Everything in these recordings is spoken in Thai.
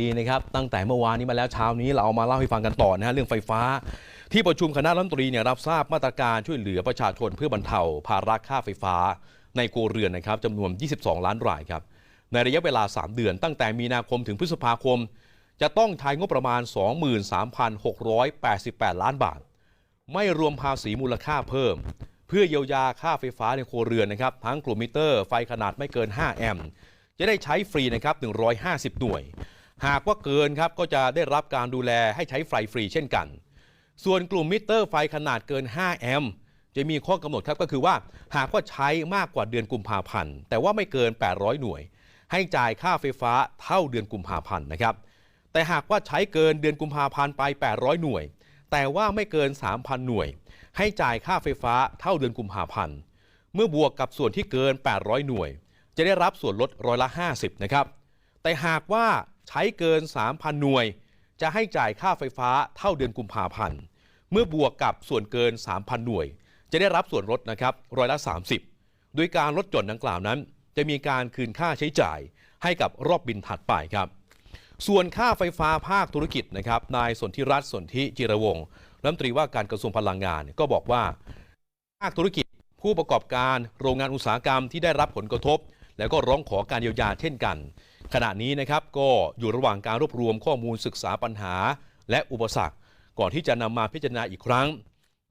ดีนะครับตั้งแต่เมื่อวานนี้มาแล้วเช้านี้เราเอามาเล่าให้ฟังกันต่อนะฮะเรื่องไฟฟ้า ที่ประชุมคณะรัฐมนตรีเนี่ยรับทราบมาตรการช่วยเหลือประชาชนเพื่อบรรเทาภาระค่าไฟฟ้า ในครัวเรือนนะครับจำนวน 22 ล้านรายครับในระยะเวลา 3 เดือน ตั้งแต่มีนาคมถึงพฤษภาคม จะต้องใช้งบประมาณ 23,688 ล้านบาท ไม่รวมภาษีมูลค่าเพิ่ม เพื่อเยียวยาค่าไฟฟ้าในครัวเรือนนะครับทั้งกลุ่มมิเตอร์ไฟขนาดไม่เกิน 5 แอมป์จะได้ใช้ฟรีนะครับ150 หน่วย หากว่าเกินครับก็จะได้รับการดูแลให้ใช้ไฟฟรีเช่นกัน ส่วนกลุ่มมิเตอร์ไฟขนาดเกิน 5 แอมป์จะมีข้อกำหนดครับก็คือว่าหากว่าใช้มากกว่าเดือนกุมภาพันธ์แต่ว่าไม่เกิน 800 หน่วย ให้จ่ายค่าไฟฟ้าเท่าเดือนกุมภาพันธ์นะครับ แต่หากว่าใช้เกินเดือนกุมภาพันธ์ไป 800 หน่วย แต่ว่าไม่เกิน 3,000 หน่วย ให้จ่ายค่าไฟฟ้าเท่าเดือนกุมภาพันธ์เมื่อบวกกับส่วนที่เกิน 800 หน่วย จะได้รับส่วนลดร้อยละ 50 นะครับ แต่หากว่า ใช้เกิน 3,000 หน่วย จะให้จ่ายค่าไฟฟ้าเท่าเดือนกุมภาพันธ์เมื่อบวกกับส่วนเกิน 3,000 หน่วย จะได้รับส่วนลดนะครับร้อยละ 30 โดยการลดหย่อนดังกล่าวนั้น จะมีการคืนค่าใช้จ่ายให้กับรอบบินถัดไปครับ ส่วนค่าไฟฟ้าภาคธุรกิจนะครับนายสนธิรัตน์สนธิจิรวงศ์รัฐมนตรีว่าการกระทรวงพลังงานก็บอกว่าภาคธุรกิจผู้ประกอบการโรงงานอุตสาหกรรมที่ได้รับผลกระทบ แล้วก็ร้องขอการเยียวยาเช่นกัน ขณะนี้นะครับก็อยู่ระหว่างการรวบรวมข้อมูลศึกษาปัญหา และอุปสรรค ก่อนที่จะนำมาพิจารณาอีกครั้ง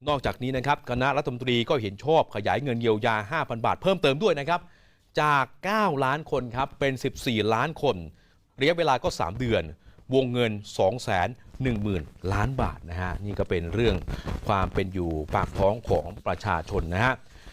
นอกจากนี้นะครับคณะรัฐมนตรีก็เห็นชอบขยายเงินเยียวยา 5,000 บาทเพิ่มเติมด้วยนะครับ จาก 9 ล้านคนครับเป็น 14 ล้านคนระยะเวลาก็ 3 เดือน วงเงิน 2 1 0 0 0 0 ล้านบาทนะฮะนี่ก็เป็นเรื่องความเป็นอยู่ปากท้องของประชาชนนะฮะ